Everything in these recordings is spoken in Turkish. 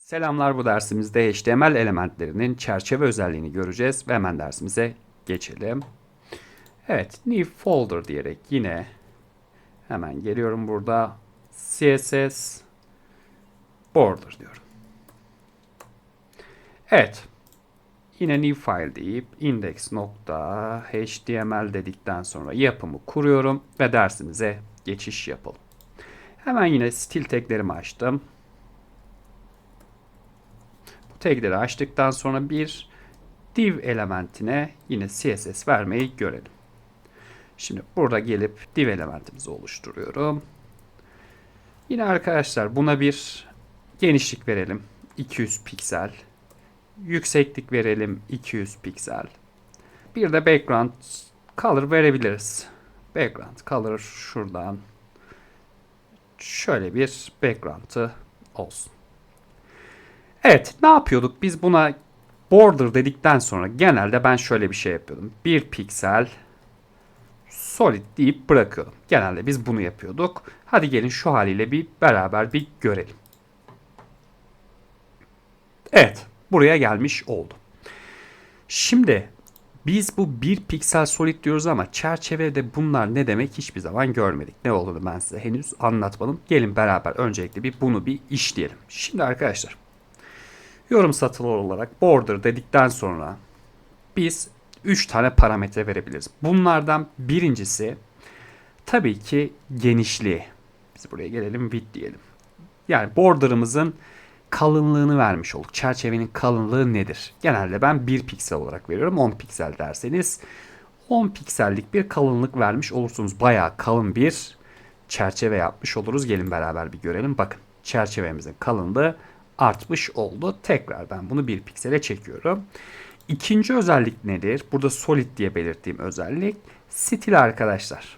Selamlar bu dersimizde HTML elementlerinin çerçeve özelliğini göreceğiz ve hemen dersimize geçelim. Evet, new folder diyerek yine hemen geliyorum burada CSS border diyorum. Evet. Yine new file deyip index.html dedikten sonra yapımı kuruyorum ve dersimize geçiş yapalım. Hemen yine stil taglerimi açtım. Bu tagleri açtıktan sonra bir div elementine yine CSS vermeyi görelim. Şimdi burada gelip div elementimizi oluşturuyorum. Yine arkadaşlar buna bir genişlik verelim. 200 piksel. Yükseklik verelim 200 piksel. Bir de background color verebiliriz. Background color şuradan şöyle bir background'ı olsun. Evet ne yapıyorduk? Biz buna border dedikten sonra genelde ben şöyle bir şey yapıyordum. Bir piksel solid deyip bırakıyordum. Genelde biz bunu yapıyorduk. Hadi gelin şu haliyle bir beraber bir görelim. Evet buraya gelmiş oldu. Şimdi biz bu bir piksel solid diyoruz ama çerçevede bunlar ne demek hiçbir zaman görmedik. Ne olduğunu ben size henüz anlatmadım. Gelin beraber öncelikle bir bunu bir işleyelim. Şimdi arkadaşlar yorum satırı olarak border dedikten sonra biz 3 tane parametre verebiliriz. Bunlardan birincisi tabii ki genişliği. Biz buraya gelelim width diyelim. Yani border'ımızın kalınlığını vermiş olduk. Çerçevenin kalınlığı nedir? Genelde ben 1 piksel olarak veriyorum. 10 piksel derseniz 10 piksellik bir kalınlık vermiş olursunuz. Bayağı kalın bir çerçeve yapmış oluruz. Gelin beraber bir görelim. Bakın çerçevemizin kalınlığı artmış oldu. Tekrar ben bunu 1 piksele çekiyorum. İkinci özellik nedir? Burada solid diye belirttiğim özellik stil arkadaşlar.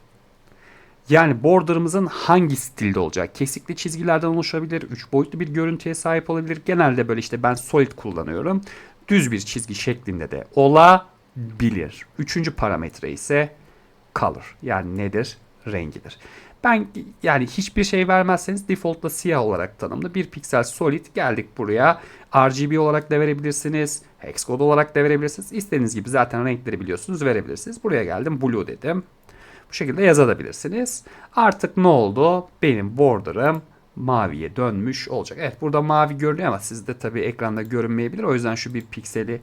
Yani border'ımızın hangi stilde olacak? Kesikli çizgilerden oluşabilir, 3 boyutlu bir görüntüye sahip olabilir. Genelde böyle işte ben solid kullanıyorum. Düz bir çizgi şeklinde de olabilir. Üçüncü parametre ise color. Yani nedir? Rengidir. Ben yani hiçbir şey vermezseniz default'la siyah olarak tanımlı bir piksel solid geldik buraya. RGB olarak da verebilirsiniz. Hex kod olarak da verebilirsiniz. İstediğiniz gibi zaten renkleri biliyorsunuz verebilirsiniz. Buraya geldim blue dedim. Bu şekilde yazabilirsiniz. Artık ne oldu? Benim border'ım maviye dönmüş olacak. Evet burada mavi görünüyor ama sizde tabii ekranda görünmeyebilir. O yüzden şu bir pikseli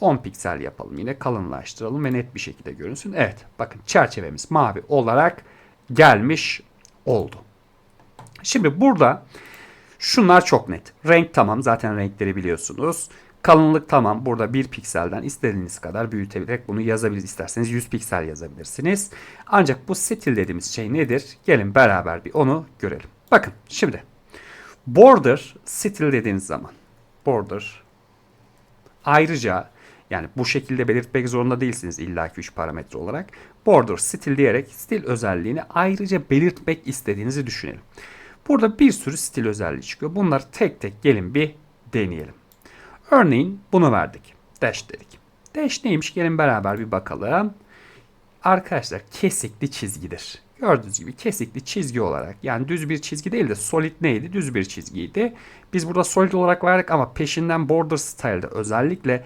10 piksel yapalım. Yine kalınlaştıralım ve net bir şekilde görünsün. Evet bakın çerçevemiz mavi olarak gelmiş oldu. Şimdi burada şunlar çok net. Renk tamam zaten renkleri biliyorsunuz. Kalınlık tamam. Burada 1 pikselden istediğiniz kadar büyütebilerek bunu yazabiliriz. İsterseniz 100 piksel yazabilirsiniz. Ancak bu stil dediğimiz şey nedir? Gelin beraber bir onu görelim. Bakın şimdi border stil dediğiniz zaman border ayrıca yani bu şekilde belirtmek zorunda değilsiniz illaki 3 parametre olarak. Border stil diyerek stil özelliğini ayrıca belirtmek istediğinizi düşünelim. Burada bir sürü stil özelliği çıkıyor. Bunları tek tek gelin bir deneyelim. Örneğin bunu verdik. Dash dedik. Dash neymiş? Gelin beraber bir bakalım. Arkadaşlar kesikli çizgidir. Gördüğünüz gibi kesikli çizgi olarak yani düz bir çizgi değil de solid neydi? Düz bir çizgiydi. Biz burada solid olarak verdik ama peşinden border style'da özellikle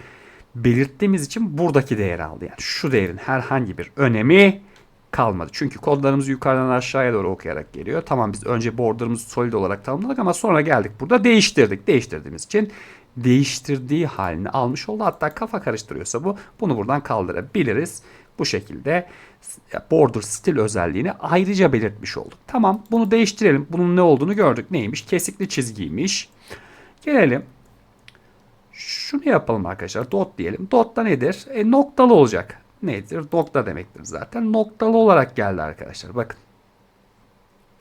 belirttiğimiz için buradaki değeri aldı. Yani şu değerin herhangi bir önemi kalmadı. Çünkü kodlarımız yukarıdan aşağıya doğru okuyarak geliyor. Tamam biz önce border'ımızı solid olarak tanımladık ama sonra geldik burada değiştirdik. Değiştirdiğimiz için değiştirdiği halini almış oldu. Hatta kafa karıştırıyorsa bu bunu buradan kaldırabiliriz. Bu şekilde border stil özelliğini ayrıca belirtmiş olduk. Tamam bunu değiştirelim. Bunun ne olduğunu gördük. Neymiş? Kesikli çizgiymiş. Gelelim. Şunu yapalım arkadaşlar. Dot diyelim. Dot da nedir? E, noktalı olacak. Nedir? Nokta demektir zaten. Noktalı olarak geldi arkadaşlar. Bakın.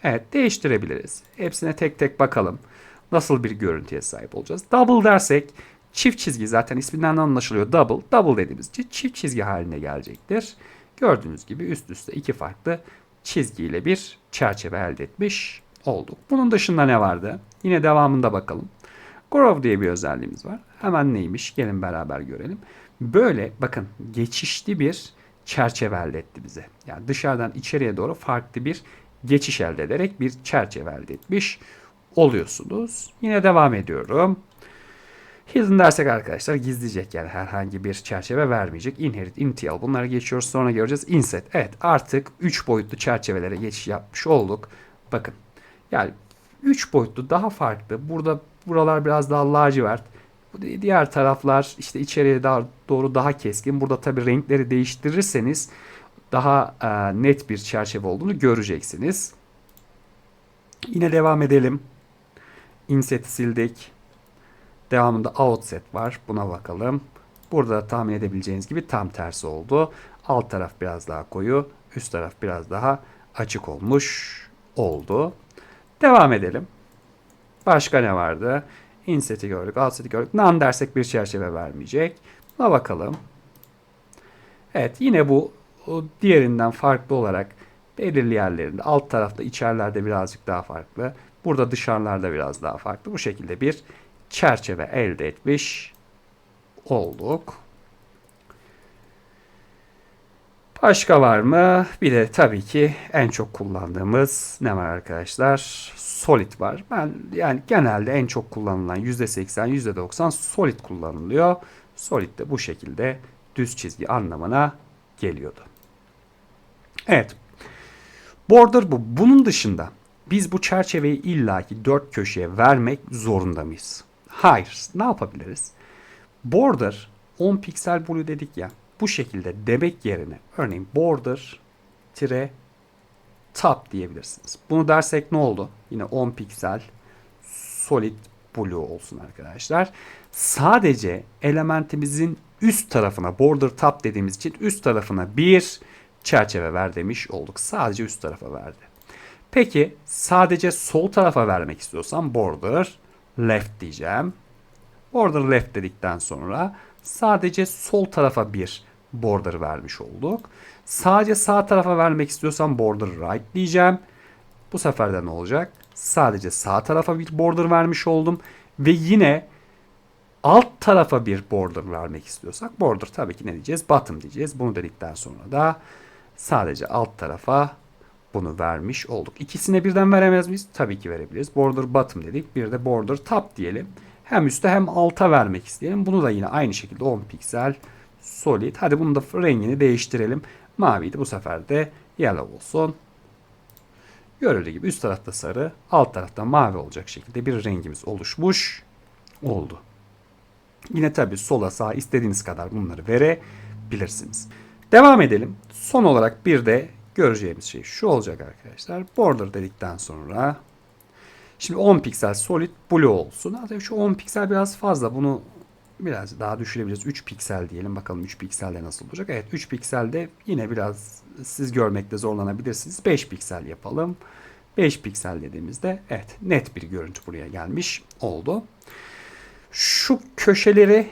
Evet değiştirebiliriz. Hepsine tek tek bakalım nasıl bir görüntüye sahip olacağız. Double dersek çift çizgi zaten isminden anlaşılıyor. Double. Double dediğimiz için çift çizgi haline gelecektir. Gördüğünüz gibi üst üste iki farklı çizgiyle bir çerçeve elde etmiş olduk. Bunun dışında ne vardı? Yine devamında bakalım. Grow diye bir özelliğimiz var. Hemen neymiş? Gelin beraber görelim. Böyle bakın geçişli bir çerçeve elde etti bize. Yani dışarıdan içeriye doğru farklı bir geçiş elde ederek bir çerçeve elde etmiş oluyorsunuz. Yine devam ediyorum. Hidden dersek arkadaşlar gizleyecek yani herhangi bir çerçeve vermeyecek. Inherit, initial bunları geçiyoruz sonra göreceğiz. Inset evet artık 3 boyutlu çerçevelere geçiş yapmış olduk. Bakın yani 3 boyutlu daha farklı. Burada buralar biraz daha lacivert. Diğer taraflar işte içeriye daha doğru daha keskin. Burada tabi renkleri değiştirirseniz daha e, net bir çerçeve olduğunu göreceksiniz. Yine devam edelim. Inset'i sildik. Devamında outset var. Buna bakalım. Burada tahmin edebileceğiniz gibi tam tersi oldu. Alt taraf biraz daha koyu, üst taraf biraz daha açık olmuş oldu. Devam edelim. Başka ne vardı? Inset'i gördük, outset'i gördük. None dersek bir çerçeve vermeyecek. Buna bakalım. Evet yine bu diğerinden farklı olarak belirli yerlerinde alt tarafta içerilerde birazcık daha farklı. Burada dışarılarda biraz daha farklı. Bu şekilde bir çerçeve elde etmiş olduk. Başka var mı? Bir de tabii ki en çok kullandığımız ne var arkadaşlar? Solid var. Ben yani genelde en çok kullanılan %80, %90 solid kullanılıyor. Solid de bu şekilde düz çizgi anlamına geliyordu. Evet. Border bu. Bunun dışında biz bu çerçeveyi illaki dört köşeye vermek zorunda mıyız? Hayır. Ne yapabiliriz? Border 10 piksel blue dedik ya. Bu şekilde demek yerine örneğin border tire top diyebilirsiniz. Bunu dersek ne oldu? Yine 10 piksel solid blue olsun arkadaşlar. Sadece elementimizin üst tarafına border top dediğimiz için üst tarafına bir çerçeve ver demiş olduk. Sadece üst tarafa verdi. Peki sadece sol tarafa vermek istiyorsam border left diyeceğim. Border left dedikten sonra sadece sol tarafa bir border vermiş olduk. Sadece sağ tarafa vermek istiyorsam border right diyeceğim. Bu sefer de ne olacak? Sadece sağ tarafa bir border vermiş oldum. Ve yine alt tarafa bir border vermek istiyorsak border tabii ki ne diyeceğiz? Bottom diyeceğiz. Bunu dedikten sonra da sadece alt tarafa bunu vermiş olduk. İkisine birden veremez miyiz? Tabii ki verebiliriz. Border bottom dedik. Bir de border top diyelim. Hem üstte hem alta vermek isteyelim. Bunu da yine aynı şekilde 10 piksel solid. Hadi bunu da rengini değiştirelim. Maviydi bu sefer de yellow olsun. Görüldüğü gibi üst tarafta sarı, alt tarafta mavi olacak şekilde bir rengimiz oluşmuş oldu. Yine tabii sola sağa istediğiniz kadar bunları verebilirsiniz. Devam edelim. Son olarak bir de göreceğimiz şey şu olacak arkadaşlar. Border dedikten sonra şimdi 10 piksel solid blue olsun. Hatta şu 10 piksel biraz fazla. Bunu biraz daha düşürebiliriz. 3 piksel diyelim. Bakalım 3 pikselde nasıl olacak. Evet 3 pikselde yine biraz siz görmekte zorlanabilirsiniz. 5 piksel yapalım. 5 piksel dediğimizde evet net bir görüntü buraya gelmiş oldu. Şu köşeleri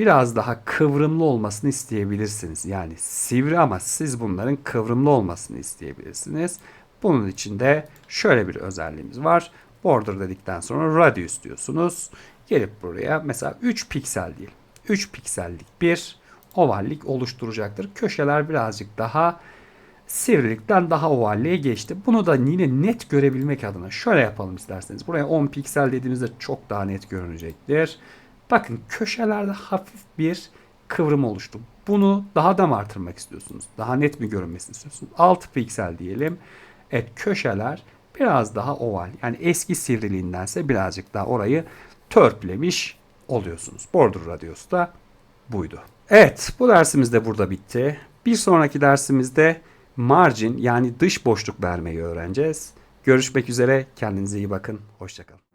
biraz daha kıvrımlı olmasını isteyebilirsiniz. Yani sivri ama siz bunların kıvrımlı olmasını isteyebilirsiniz. Bunun için de şöyle bir özelliğimiz var. Border dedikten sonra radius diyorsunuz. Gelip buraya mesela 3 piksel değil. 3 piksellik bir ovallik oluşturacaktır. Köşeler birazcık daha sivrilikten daha ovalliğe geçti. Bunu da yine net görebilmek adına şöyle yapalım isterseniz. Buraya 10 piksel dediğimizde çok daha net görünecektir. Bakın köşelerde hafif bir kıvrım oluştu. Bunu daha da mı artırmak istiyorsunuz? Daha net mi görünmesini istiyorsunuz? 6 piksel diyelim. Evet köşeler biraz daha oval. Yani eski sivriliğindense birazcık daha orayı törpülemiş oluyorsunuz. Border Radius da buydu. Evet bu dersimiz de burada bitti. Bir sonraki dersimizde margin yani dış boşluk vermeyi öğreneceğiz. Görüşmek üzere. Kendinize iyi bakın. Hoşçakalın.